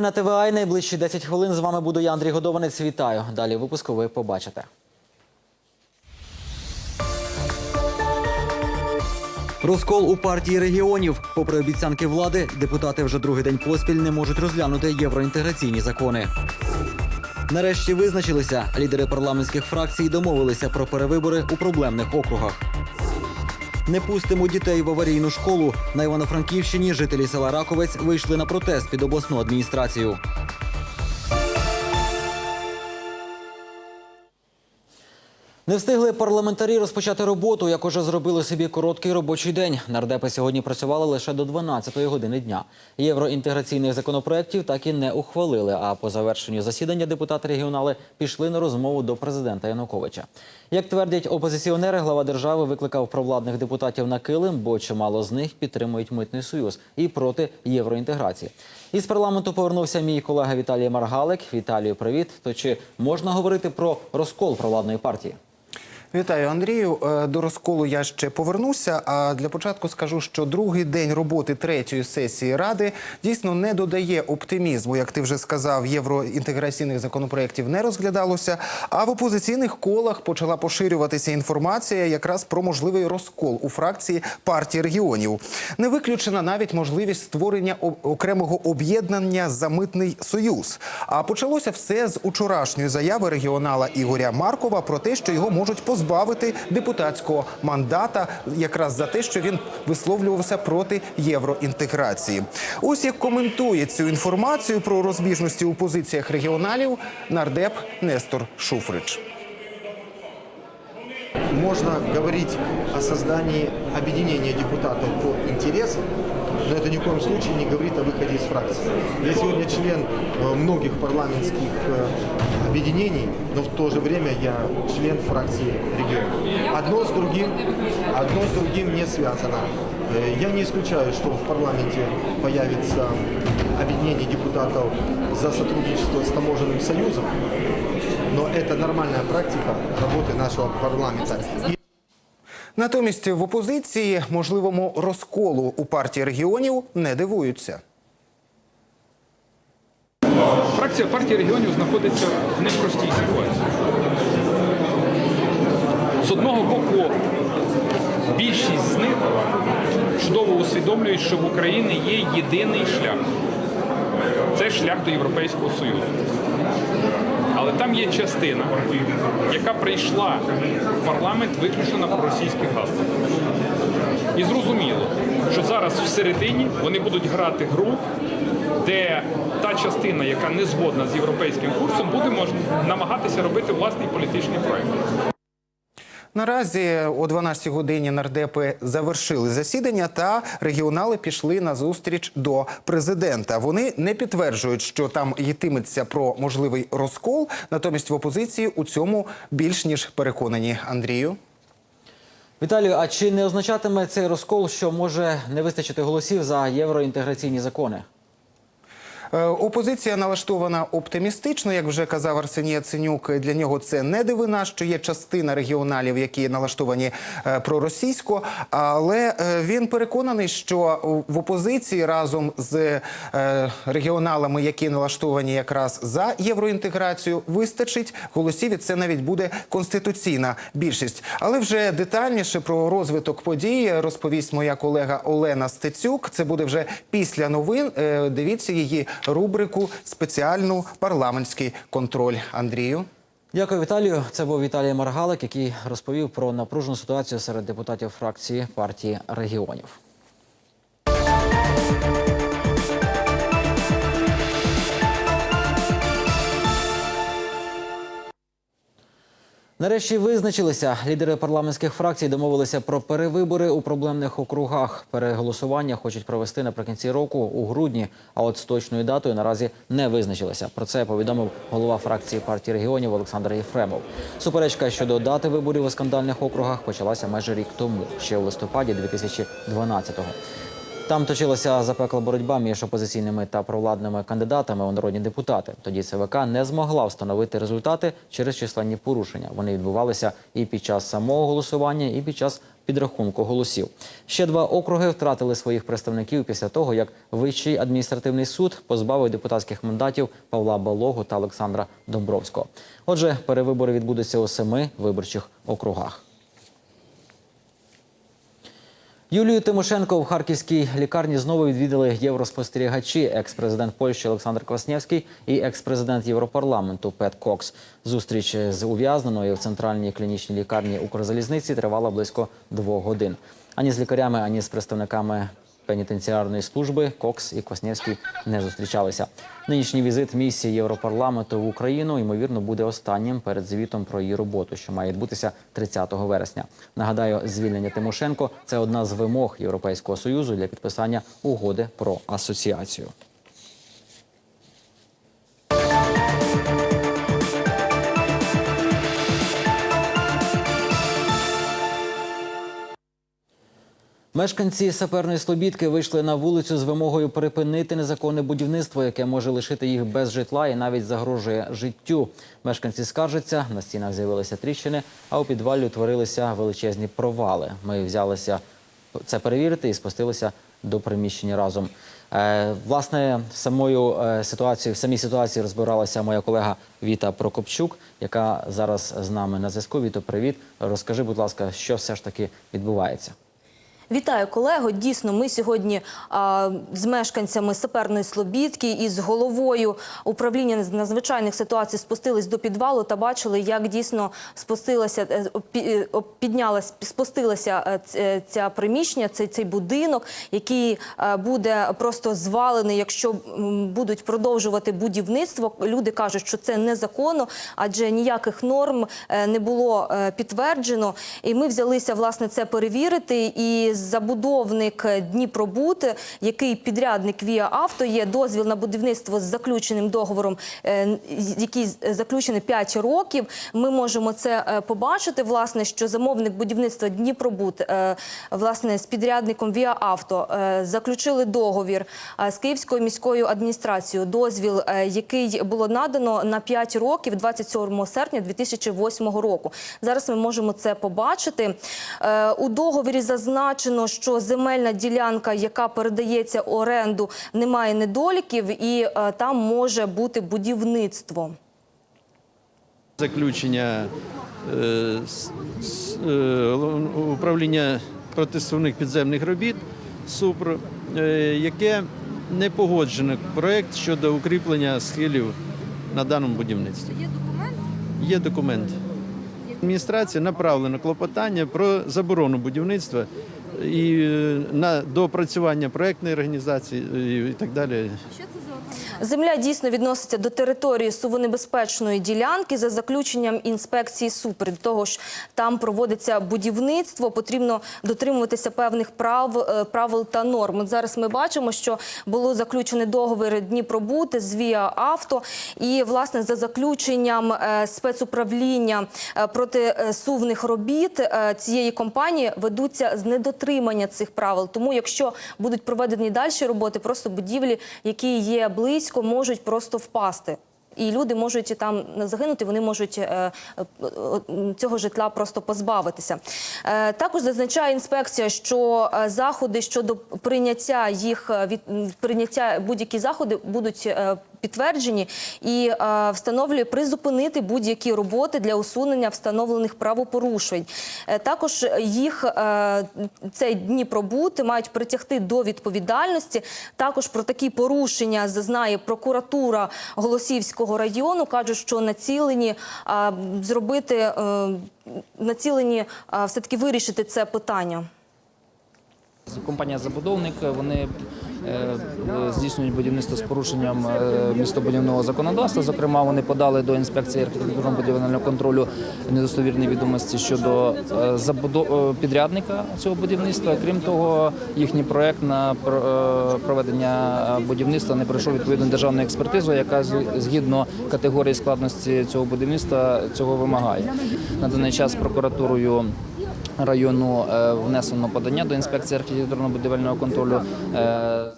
Новини на ТВА найближчі 10 хвилин. З вами буду я, Андрій Годованець. Вітаю. Далі випуску ви побачите. Розкол у партії регіонів. Попри обіцянки влади, депутати вже другий день поспіль не можуть розглянути євроінтеграційні закони. Нарешті визначилися. Лідери парламентських фракцій домовилися про перевибори у проблемних округах. Не пустимо дітей в аварійну школу. На Івано-Франківщині жителі села Раковець вийшли на протест під обласну адміністрацію. Не встигли парламентарі розпочати роботу, як уже зробили собі короткий робочий день. Нардепи сьогодні працювали лише до 12-ї години дня. Євроінтеграційних законопроєктів так і не ухвалили. А по завершенню засідання депутати регіонали пішли на розмову до президента Януковича. Як твердять опозиціонери, глава держави викликав провладних депутатів на килим, бо чимало з них підтримують митний союз і проти євроінтеграції. Із парламенту повернувся мій колега Віталій Маргалик. Віталію, привіт. То чи можна говорити про розкол провладної партії? Вітаю, Андрію. Е, До розколу я ще повернуся. А для початку скажу, що другий день роботи третьої сесії ради дійсно не додає оптимізму, як ти вже сказав, євроінтеграційних законопроєктів не розглядалося. А в опозиційних колах почала поширюватися інформація якраз про можливий розкол у фракції партії регіонів. Не виключена навіть можливість створення окремого об'єднання за митний союз. А почалося все з учорашньої заяви регіонала Ігоря Маркова про те, що його можуть позбавити депутатського мандата, якраз за те, що він висловлювався проти євроінтеграції. Ось як коментує цю інформацію про розбіжності у позиціях регіоналів нардеп Нестор Шуфрич. Можно говорить о создании объединения депутатов по интересам, но это ни в коем случае не говорит о выходе из фракции. Я сегодня член э, многих парламентских э, объединений, но в то же время я член фракции региона. Одно с другим, одно с другим не связано. Э, Я не исключаю, что в парламенте появится объединение депутатов за сотрудничество с таможенным союзом, но это нормальная практика работы нашего парламента. Натомість в опозиції можливому розколу у партії регіонів не дивуються. Фракція партії регіонів знаходиться в непростій ситуації. З одного боку, більшість з них чудово усвідомлюють, що в Україні є єдиний шлях. Це шлях до Європейського Союзу. Але там є частина, яка прийшла в парламент виключно на проросійських гаслах. І зрозуміло, що зараз всередині вони будуть грати гру, де та частина, яка не згодна з європейським курсом, буде намагатися робити власний політичний проект. Наразі о 12 годині нардепи завершили засідання, та регіонали пішли на зустріч до президента. Вони не підтверджують, що там йтиметься про можливий розкол. Натомість в опозиції у цьому більш ніж переконані. Андрію. Віталію, а чи не означатиме цей розкол, що може не вистачити голосів за євроінтеграційні закони? Е, Опозиція налаштована оптимістично, як вже казав Арсеній Яценюк. Для нього це не дивина, що є частина регіоналів, які налаштовані е, проросійсько. Але е, він переконаний, що в опозиції разом з регіоналами, які налаштовані якраз за євроінтеграцію, вистачить голосів. І це навіть буде конституційна більшість. Але вже детальніше про розвиток подій розповість моя колега Олена Стецюк. Це буде вже після новин. Дивіться її рубрику спеціальну парламентський контроль. Андрію. Дякую, Віталію. Це був Віталій Маргалик, який розповів про напружену ситуацію серед депутатів фракції партії регіонів. Нарешті визначилися. Лідери парламентських фракцій домовилися про перевибори у проблемних округах. Переголосування хочуть провести наприкінці року у грудні. А от з точною датою наразі не визначилися. Про це повідомив голова фракції партії регіонів Олександр Єфремов. Суперечка щодо дати виборів у скандальних округах почалася майже рік тому, ще у листопаді 2012-го. Там точилася запекла боротьба між опозиційними та провладними кандидатами у народні депутати. Тоді ЦВК не змогла встановити результати через численні порушення. Вони відбувалися і під час самого голосування, і під час підрахунку голосів. Ще два округи втратили своїх представників після того, як Вищий адміністративний суд позбавив депутатських мандатів Павла Балогу та Олександра Домбровського. Отже, перевибори відбудуться у семи виборчих округах. Юлію Тимошенко в харківській лікарні знову відвідали євроспостерігачі, екс-президент Польщі Олександр Квасневський і екс-президент Європарламенту Пет Кокс. Зустріч з ув'язненою в центральній клінічній лікарні Укрзалізниці тривала близько двох годин. Ані з лікарями, ані з представниками пенітенціарної служби Кокс і Коснєвський не зустрічалися. Нинішній візит місії Європарламенту в Україну ймовірно буде останнім перед звітом про її роботу, що має відбутися 30 вересня. Нагадаю, звільнення Тимошенко це одна з вимог Європейського союзу для підписання угоди про асоціацію. Мешканці саперної слобідки вийшли на вулицю з вимогою припинити незаконне будівництво, яке може лишити їх без житла і навіть загрожує життю. Мешканці скаржаться, на стінах з'явилися тріщини, а у підвалі утворилися величезні провали. Ми взялися це перевірити і спустилися до приміщення разом. Е, власне, самою е, ситуацією, в самій ситуації розбиралася моя колега Віта Прокопчук, яка зараз з нами на зв'язку. Віто, привіт. Розкажи, будь ласка, що все ж таки відбувається. Вітаю, колего. Дійсно, ми сьогодні а, з мешканцями саперної слобідки і з головою управління надзвичайних ситуацій спустились до підвалу та бачили, як дійсно спустилася е, е, піднялась, спустилася е, ця приміщення, цей, цей будинок, який буде просто звалений, якщо будуть продовжувати будівництво. Люди кажуть, що це незаконно, адже ніяких норм не було підтверджено. І ми взялися власне це перевірити. І забудовник Дніпробуд, який підрядник Віа Авто, є дозвіл на будівництво з заключеним договором, е, який заключений 5 років. Ми можемо це е, побачити. Власне, що замовник будівництва Дніпробуд е, власне з підрядником Віа Авто е, заключили договір е, з Київською міською адміністрацією. Дозвіл, е, який було надано на 5 років 27 серпня 2008 року. Зараз ми можемо це побачити. Е, У договорі зазначено, що земельна ділянка, яка передається оренду, не має недоліків, і е, там може бути будівництво. Заключення е, е, управління протиставних підземних робіт СУПР, яке не погоджено проект щодо укріплення схилів на даному будівництві. Є документ? Є документ. Адміністрація направлена клопотання про заборону будівництва і е, на доопрацювання проектної організації е, і так далі. Земля дійсно відноситься до території сувонебезпечної ділянки за заключенням інспекції супер. До того ж, там проводиться будівництво, потрібно дотримуватися певних прав, е, правил та норм. От зараз ми бачимо, що було заключений договір Дніпробуд з Віа Авто, і власне за заключенням е, спецуправління е, протисувних робіт е, цієї компанії ведуться з недотримання цих правил. Тому, якщо будуть проведені далі роботи, просто будівлі, які є близько, можуть просто впасти. І люди можуть там загинути, вони можуть е, е, цього житла просто позбавитися. Е, Також зазначає інспекція, що заходи щодо прийняття їх від прийняття будь-які заходи будуть підтверджені і е, встановлює призупинити будь-які роботи для усунення встановлених правопорушень. Е, Також їх е, цей Дніпробуд мають притягти до відповідальності. Також про такі порушення зазнає прокуратура Голосівського району. кажуть, що націлені е, зробити е, націлені е, все таки вирішити це питання. Компанія забудовник вони здійснюють будівництво з порушенням е, містобудівного законодавства. Зокрема, вони подали до інспекції архітектурно-будівельного контролю недостовірні відомості щодо е, е, підрядника цього будівництва. Крім того, їхній проект на про- е, проведення е, будівництва не пройшов відповідну державну експертизу, яка згідно категорії складності цього будівництва цього вимагає. На даний час прокуратурою району е, внесено подання до інспекції архітектурно-будівельного контролю. Е,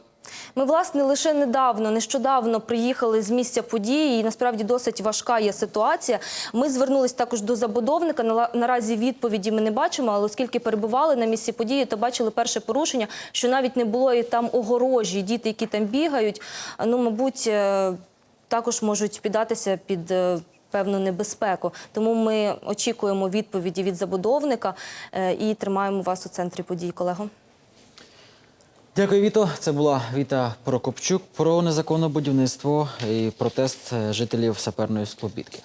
Ми власне лише недавно, нещодавно приїхали з місця події, і насправді досить важка є ситуація. Ми звернулись також до забудовника. Наразі відповіді ми не бачимо, але оскільки перебували на місці події, то бачили перше порушення, що навіть не було і там огорожі. Діти, які там бігають, ну мабуть, е, також можуть піддатися під. Певну небезпеку, тому ми очікуємо відповіді від забудовника е, і тримаємо вас у центрі подій, колего. Дякую, Віто. Це була Віта Прокопчук про незаконне будівництво і протест е, жителів саперної склобідки.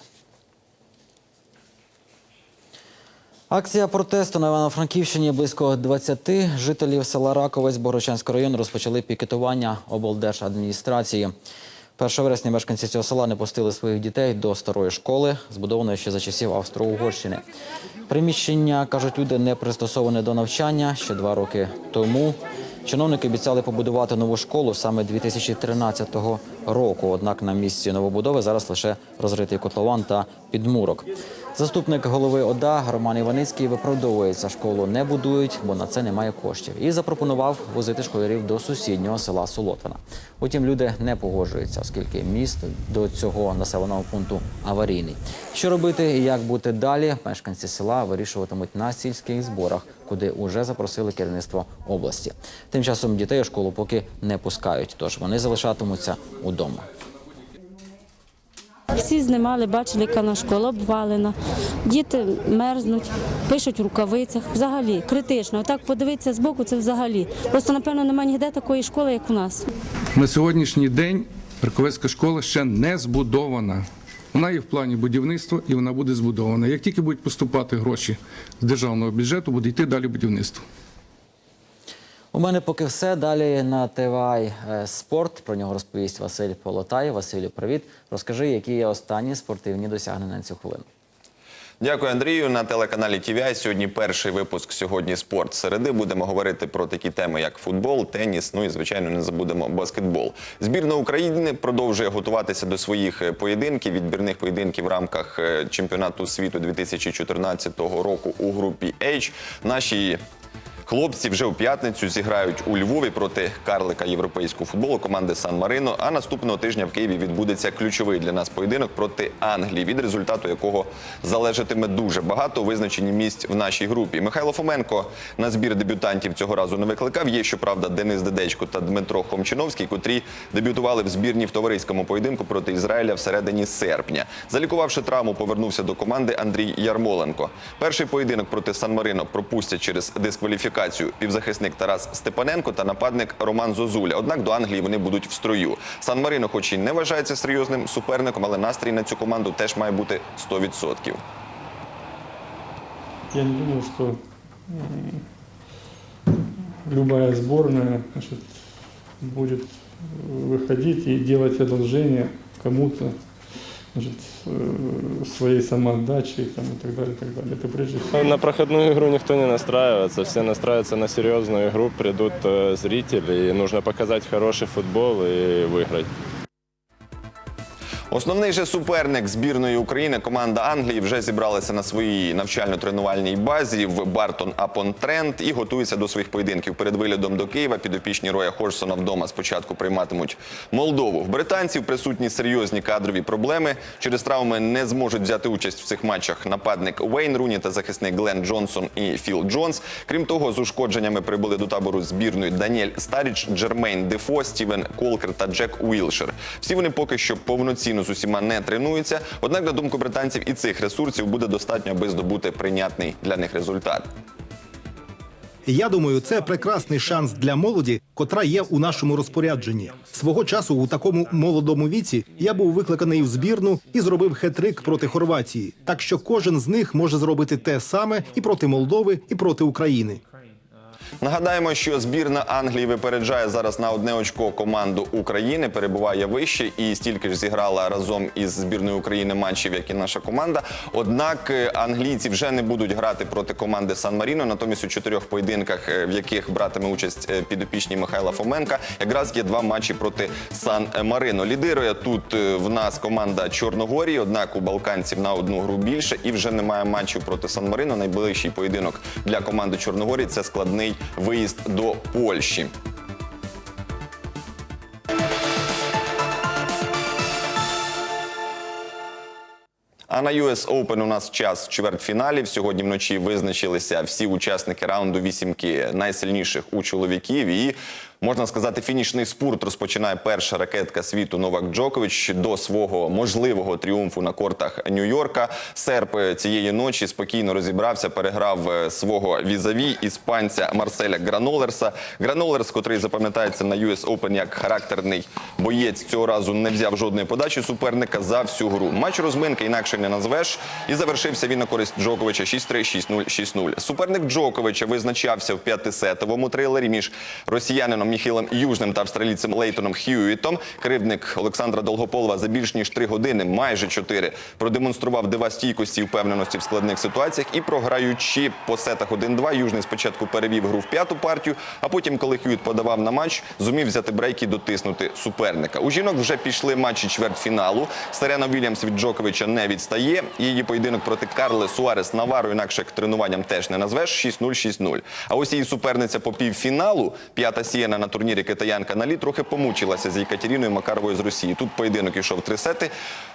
Акція протесту на Івано-Франківщині близько 20 жителів села Раковець Борочанського району розпочали пікетування облдержадміністрації. 1 вересня мешканці цього села не пустили своїх дітей до старої школи, збудованої ще за часів Австро-Угорщини. Приміщення, кажуть люди, не пристосоване до навчання ще два роки тому. Чиновники обіцяли побудувати нову школу саме 2013 року. Однак на місці новобудови зараз лише розритий котлован та підмурок. Заступник голови ОДА Роман Іваницький виправдовується, школу не будують, бо на це немає коштів. І запропонував возити школярів до сусіднього села Солотвина. Утім, люди не погоджуються, оскільки міст до цього населеного пункту аварійний. Що робити і як бути далі? Мешканці села вирішуватимуть на сільських зборах, куди уже запросили керівництво області. Тим часом дітей у школу поки не пускають, тож вони залишатимуться удома. Всі знімали, бачили, яка на школа обвалена. Діти мерзнуть, пишуть в рукавицях. Взагалі критично. Отак подивитися збоку, це взагалі. Просто, напевно, немає ніде такої школи, як у нас. На сьогоднішній день Верховецька школа ще не збудована. Вона є в плані будівництва і вона буде збудована. Як тільки будуть поступати гроші з державного бюджету, буде йти далі будівництво. У мене поки все. Далі на ТВА е, спорт. Про нього розповість Василь Полотай. Василю, привіт. Розкажи, які є останні спортивні досягнення на цю хвилину. Дякую, Андрію. На телеканалі TVI сьогодні перший випуск сьогодні спорт середи. Будемо говорити про такі теми, як футбол, теніс. Ну і звичайно, не забудемо баскетбол. Збірна України продовжує готуватися до своїх е, поєдинків, відбірних поєдинків в рамках е, чемпіонату світу 2014 року у групі H. Наші Хлопці вже у п'ятницю зіграють у Львові проти карлика європейського футболу команди Сан Марино. А наступного тижня в Києві відбудеться ключовий для нас поєдинок проти Англії, від результату якого залежатиме дуже багато у визначенні місць в нашій групі. Михайло Фоменко на збір дебютантів цього разу не викликав. Є щоправда Денис Дедечко та Дмитро Хомчиновський, котрі дебютували в збірні в товариському поєдинку проти Ізраїля в середині серпня. Залікувавши травму, повернувся до команди Андрій Ярмоленко. Перший поєдинок проти Сан Марино пропустять через дискваліфікацію півзахисник Тарас Степаненко та нападник Роман Зозуля. Однак до Англії вони будуть в строю. Сан Марино, хоч і не вважається серйозним суперником, але настрій на цю команду теж має бути 100%. Я не думаю, м, любая сборная значит, будет выходить и делать одолжение кому-то значит, э, своей самоотдачей там, и так далее, и так далее. Это прежде всего. На проходную игру никто не настраивается, все настраиваются на серьезную игру, придут э, зрители, и нужно показать хороший футбол и выиграть. Основний же суперник збірної України, команда Англії, вже зібралася на своїй навчально-тренувальній базі в Бартон Апон Тренд і готується до своїх поєдинків. Перед виглядом до Києва підопічні Роя Хорсона вдома спочатку прийматимуть Молдову. В британців присутні серйозні кадрові проблеми. Через травми не зможуть взяти участь в цих матчах нападник Уейн Руні та захисник Глен Джонсон і Філ Джонс. Крім того, з ушкодженнями прибули до табору збірної Даніель Старіч, Джермейн Дефо, Стівен Колкер та Джек Уілшер. Всі вони поки що повноцінно з усіма не тренуються. Однак, на думку британців, і цих ресурсів буде достатньо, аби здобути прийнятний для них результат. Я думаю, це прекрасний шанс для молоді, котра є у нашому розпорядженні. Свого часу у такому молодому віці я був викликаний в збірну і зробив хетрик проти Хорватії. Так що кожен з них може зробити те саме і проти Молдови, і проти України. Нагадаємо, що збірна Англії випереджає зараз на одне очко команду України, перебуває вище і стільки ж зіграла разом із збірною України матчів, як і наша команда. Однак е, англійці вже не будуть грати проти команди Сан Маріно. Натомість у чотирьох поєдинках, е, в яких братиме участь е, підопічні Михайла Фоменка, якраз є два матчі проти Сан Марино. Лідирує тут в нас команда Чорногорії, однак у балканців на одну гру більше і вже немає матчів проти Сан Марино. Найближчий поєдинок для команди Чорногорії це складний виїзд до Польщі. А на US Open у нас час чвертьфіналів. Сьогодні вночі визначилися всі учасники раунду вісімки найсильніших у чоловіків. І можна сказати, фінішний спорт розпочинає перша ракетка світу Новак Джокович до свого можливого тріумфу на кортах Нью-Йорка. Серп цієї ночі спокійно розібрався, переграв е, свого візаві іспанця Марселя Гранолерса. Гранолерс, котрий запам'ятається на US Open як характерний боєць, цього разу не взяв жодної подачі суперника за всю гру. Матч розминки інакше не назвеш. І завершився він на користь Джоковича 6-3, 6-0, 6-0. Суперник Джоковича визначався в п'ятисетовому трейлері між росіянином Міхілем Южним та австралійцем Лейтоном Хьюітом. Кривдник Олександра Долгополова за більш ніж три години, майже чотири, продемонстрував дива стійкості і впевненості в складних ситуаціях. І програючи по сетах 1-2, Южний спочатку перевів гру в п'яту партію, а потім, коли Хьюіт подавав на матч, зумів взяти брейк і дотиснути суперника. У жінок вже пішли матчі чвертьфіналу. Серена Вільямс від Джоковича не відстає. Її поєдинок проти Карли Суарес Навару, інакше як тренуванням теж не назвеш 6-0, 6-0. А ось її суперниця по півфіналу, п'ята сіяна на турнірі китаянка Налі, трохи помучилася з Єкатеріною Макаровою з Росії. Тут поєдинок ішов три сети.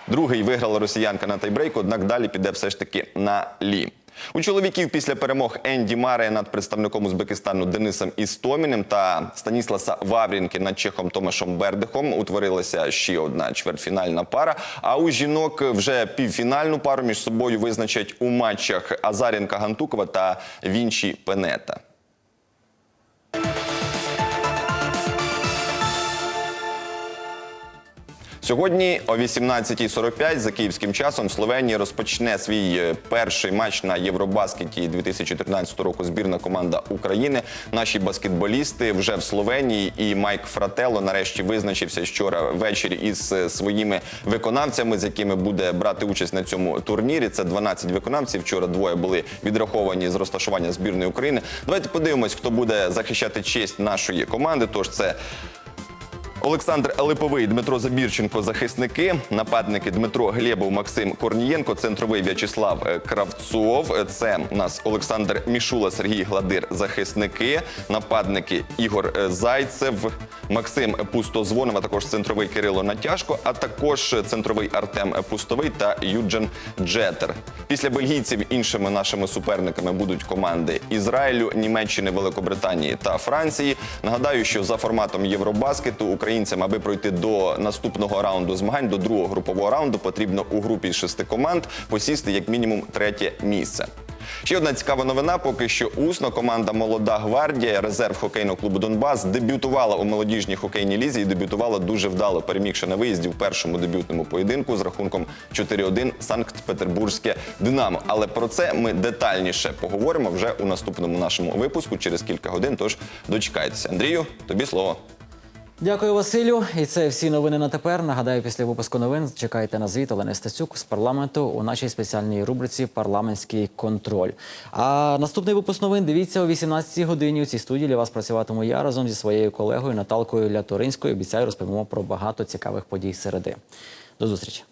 Другий виграла росіянка на тайбрейку, однак далі піде все ж таки на лі. У чоловіків після перемог Енді Марея над представником Узбекистану Денисом Істоміним та Станісласа Ваврінки над чехом Томашом Бердихом утворилася ще одна чвертьфінальна пара. А у жінок вже півфінальну пару між собою визначать у матчах Азаренка Гантукова та Вінчі Пенета. Сьогодні о 18.45 за київським часом Словенія розпочне свій е, перший матч на Євробаскеті 2013 року. Збірна команда України. Наші баскетболісти вже в Словенії. І Майк Фрателло нарешті визначився вчора ввечері із е, своїми виконавцями, з якими буде брати участь на цьому турнірі. Це 12 виконавців. Вчора двоє були відраховані з розташування збірної України. Давайте подивимось, хто буде захищати честь нашої команди. Тож це. Олександр Липовий, Дмитро Забірченко, захисники, нападники Дмитро Глєбов, Максим Корнієнко, центровий В'ячеслав е, Кравцов. Це у нас Олександр Мішула, Сергій Гладир, захисники, нападники Ігор е, Зайцев, Максим Пустозвонов, а також центровий Кирило Натяжко, а також центровий Артем Пустовий та Юджен Джетер. Після бельгійців іншими нашими суперниками будуть команди Ізраїлю, Німеччини, Великобританії та Франції. Нагадаю, що за форматом Євробаскету українцям, аби пройти до наступного раунду змагань, до другого групового раунду, потрібно у групі з шести команд посісти як мінімум третє місце. Ще одна цікава новина. Поки що усно команда Молода гвардія, резерв хокейного клубу Донбас, дебютувала у молодіжній хокейній лізі і дебютувала дуже вдало, перемігши на виїзді в першому дебютному поєдинку з рахунком 4-1 Санкт-Петербурзьке Динамо. Але про це ми детальніше поговоримо вже у наступному нашому випуску через кілька годин. Тож дочекайтеся. Андрію, тобі слово. Дякую, Василю. І це всі новини на тепер. Нагадаю, після випуску новин чекайте на звіт Олени Стасюк з парламенту у нашій спеціальній рубриці Парламентський контроль. А наступний випуск новин дивіться о 18-й годині. У цій студії для вас працюватиму я разом зі своєю колегою Наталкою Ляторинською. Обіцяю, розповімо про багато цікавих подій середи. До зустрічі.